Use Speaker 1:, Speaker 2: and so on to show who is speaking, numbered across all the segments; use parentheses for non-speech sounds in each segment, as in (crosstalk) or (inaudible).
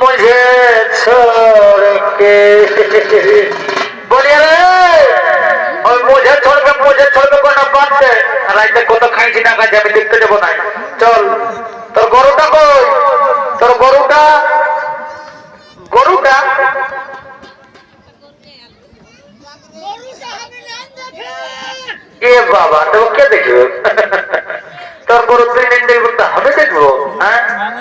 Speaker 1: বুঝে ছড়কে বলিয়ে ওই তোর গরুটা কই? তোর গরুটা? গরুটা? এ বাবা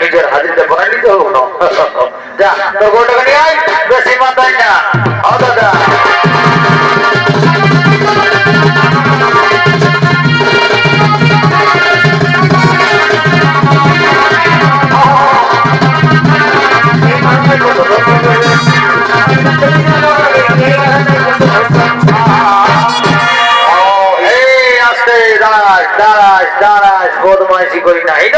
Speaker 1: নিজের হাজিরটা বানাই নিতে হবে। না যা তোর গরু টাকা নিয়ে আয়, বেশি মাথায় না। ও দাদা। দাঁড়াস দাঁড়াস বদমাইশি করি না। এই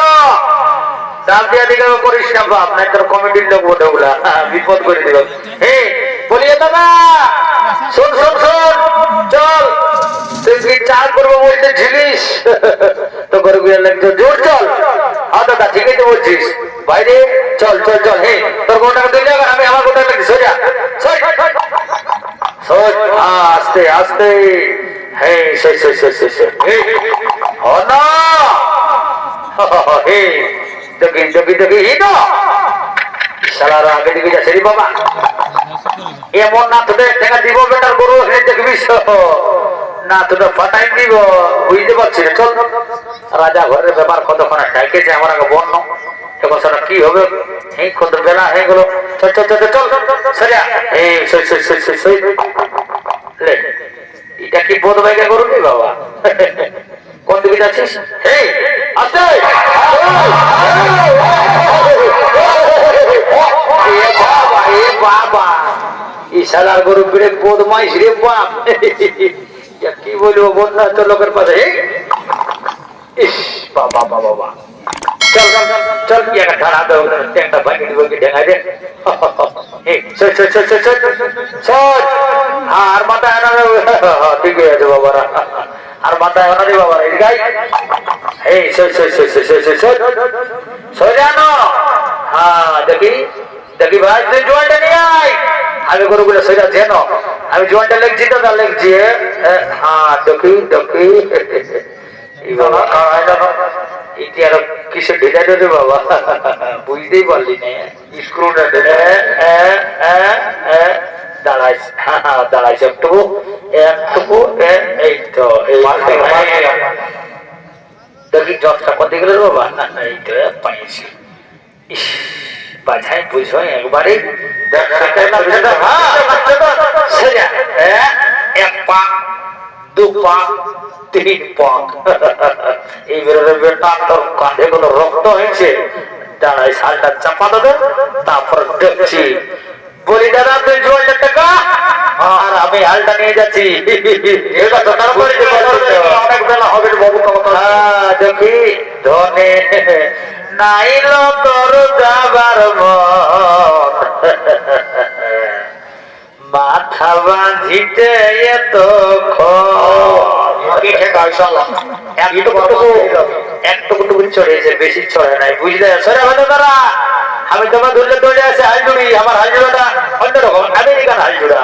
Speaker 1: চাপ দিয়া দিকে করিস না বাপ নাই তোর কমিটির লোক বটে ওগুলা হ্যাঁ, বিপদ করে দিল হে বলিয়ে দাদা শোন শোন শোন চল তুই চাল করব বলতে ঝিলিস তো গুলো লাগছে জোর চল হ্যাঁ দাদা ঠিকই তো বলছিস বাইরে চল চল চল হে তোর গোটা দিলে যাবে আমি আমার গোটা লাগছি সোজা সোজ হ্যাঁ আস্তে আস্তে হে সে সে সে সে হে ও না হে দেখি দেখি দেখি না দিব হে দেখবি না দিব চল। রাজা ঘরের ব্যাপার কতক্ষণ ডাইকেছে আমার আগে বন্য এখন কি হবে? এই কত বেলা হয়ে গেল। চল চল চল এটা কি বোধ বাইকে গরু নি বাবা? যাচ্ছিস? এই, আস্তে! এ বাবা এ বাবা। এই শালার গরু বদমাইশ রে বাপ। কি বলব বন্যা তো লোকের পাশে ইস, বাবা বাবা চল চল কি একটা একটা চল আর মাথা ঠিক আছে বাবারা। আর মাথা এনা রে বাবা এই গাই। এই সোজানো। হ্যাঁ দেখি দেখি ভাই, তুই জোয়ানটা নিয়ে আয়। আমি গরুগুলো সোজা যেন আমি জোয়ানটা লেগছি তো না লেগছি হ্যাঁ দেখি দেখি। আর বাবা? বুঝতেই পারলি না। হ্যাঁ দাঁড়াইস একটু। একটুকু এ, এই তো এই দেখি জটটা কত গেল বাবা এই তো পাইছি। ইস, বাছাই বুঝো একবারে এক পাক দু পাক তিন পাক। (laughs) এই বেরোলে বেটা তোর কাঁধে কোনো রক্ত হয়েছে। দাঁড়াই শালটা চাপা দেবে তারপর দেখছি বলি দাদা জোয়ালটা টাকা? আর আমি হালটা নিয়ে যাচ্ছি। এটা তো তারপরে অনেক বেলা হবে বাবু হ্যাঁ দেখি। ধনে নাইল তোর যাবার মন। মাথা বাঁধিতে এত একটুকু চড়েছে বেশি চড়ে নাই বুঝলে? সরে ভালো তারা। আমি তোমার ধরলে দৌড়ে আছে হালজুড়ি আমার হালজুড়াটা অন্যরকম আমেরিকান হালজুড়া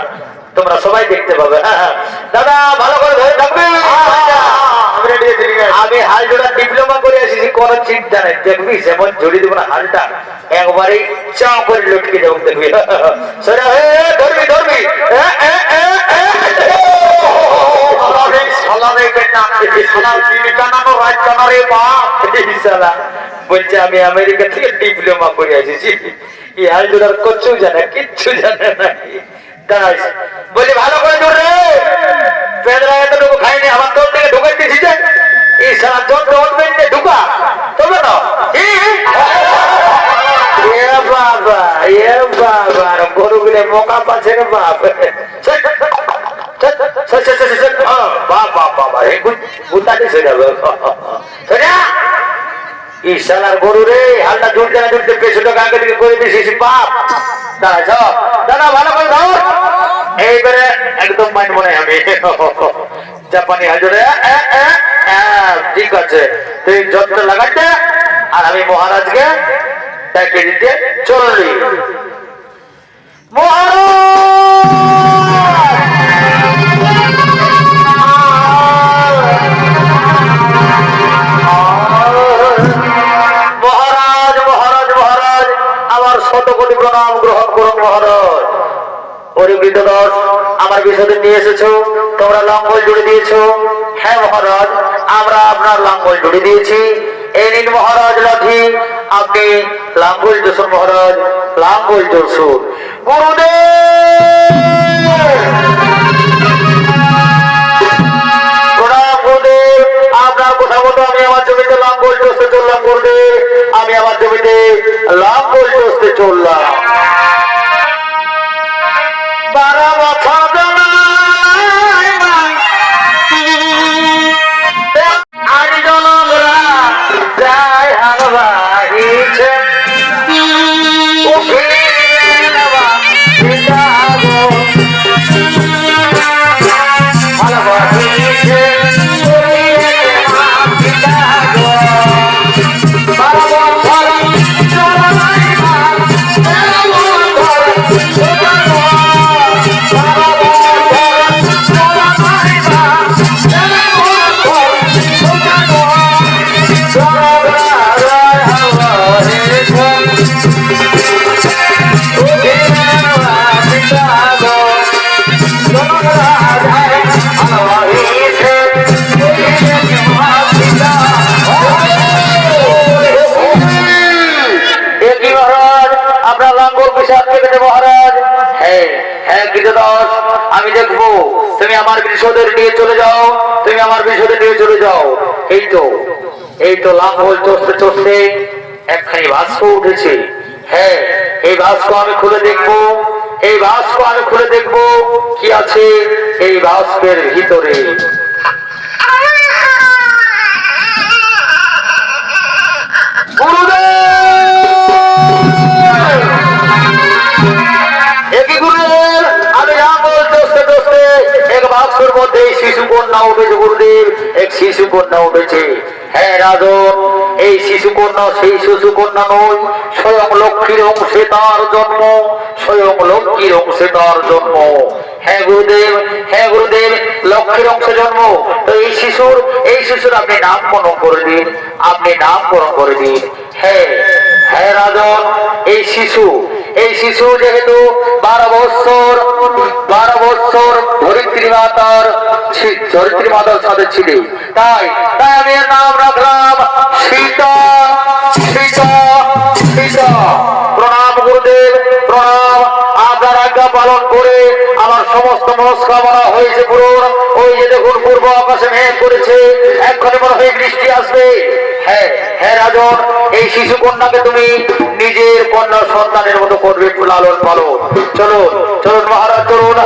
Speaker 1: তোমরা সবাই দেখতে পাবে হ্যাঁ, হ্যাঁ। দাদা ভালো করে ধরে থাকবে আমি হালজুড়া ডিপ্লোমা করে এসেছি কোনো চিন্তা নেই দেখবি যেমন জড়ি দেবো না হালটা একবারে চাও করে লটকে যাব দেখবি ধরবি ধরবি। শালারে, শালারে বেটা, শালার বিবি কানানো, রাত কানারে বাপ। শালা, বলছে আমি আমেরিকা থেকে ডিপ্লোমা করে এসেছি। ইহার জোড়ার কচ্ছু জানে কিচ্ছু জানে না। দাঁড়াইস বলছি ভালো করে দূর রে। পেদরা এতটুকু খাইনি আমার দল থেকে ঢুকে দিয়েছি যে। এই সারা জন্য উঠবেন যে ঢুকা। তবে না। এ বাবা এ বাবা গরুগুলো মোকা পাচ্ছে রে বাপ। ছট। হ্যাঁ, এই গুড- গুড্ডাটি সেটা সেটা ঈশালার গরু রে, হালটা না আগে দিকে করে বাপ। দাদা ভালো করে এইবারে একদম মনে আমি। জাপানি হাজরে ঠিক আছে। তুই যত্ন লাগাতে আর আমি মহারাজকে ডেকে দিতে চললি মহারাজ! প্রণাম গ্রহণ করুন মহারাজ। ওরে বৃদ্ধদশ আমার বিষয়তে নিয়ে এসেছ, তোমরা লঙ্গল জুড়ে দিয়েছ। হ্যাঁ মহারাজ, আমরা আপনার লাঙ্গল জুড়ে দিয়েছি। এই মহারাজ লাঠি, আপনি লাঙ্গল জোসুন মহারাজ, লাঙ্গল জোসুন। গুরুদেব! আপনার কথা মতো আমি আমার জমিতে লাঙ্গল চষতে চললাম গুরুদেব। আমি আমার জমিতে লাঙ্গল চষতে চললাম। গৃহদাস আমি দেখব। তুমি আমার বিষদের নিয়ে চলে যাও, তুমি আমার বিষদে নিয়ে চলে যাও। এই তো এই তো লাঙ্গল চষতে চষতে একখানি ভাস্ক উঠেছে। হ্যাঁ এই ভাস্ক আমি খুলে দেখব, এই ভাস্ক আমি খুলে দেখব, কি আছে এই ভাস্কের ভিতরে। মধ্যে শিশু কন্যা উঠেছে গুরুদেব, এক শিশু কন্যা উঠেছে। হ্যাঁ রাজন, এই শিশু কন্যা সেই শিশু কন্যা নয়, স্বয়ং লক্ষ্মীর অংশে তার জন্ম, স্বয়ং লক্ষ্মীর অংশে তার জন্ম। হ্যাঁ গুরুদেব হ্যাঁ গুরুদেব, লক্ষ্মীর অংশে জন্ম। তো এই শিশুর এই শিশুর আপনি নামকরণ করে দিন, আপনি নামকরণ করে দিন। হ্যাঁ হ্যাঁ রাজন, এই শিশু এই শিশু যেহেতু বারো বৎসর বারো বৎসর ধরিত্রী মাতার ধরিত্রী মাতার সাথে ছিল। তাই তাই আমি এর নাম রাখলাম সীতা সীতা সীতা। প্রণাম গুরুদেব, প্রণাম। আজ্ঞা পালন করে ওই যে পূর্ব আকাশে করেছে। এক্ষণে মনে হয় বৃষ্টি আসবে। হ্যাঁ হ্যাঁ রাজন, এই শিশু কন্যাকে তুমি নিজের কন্যা সন্তানের মতো করবে লালন পালন। চলো চলুন মহারাজ, চলুন।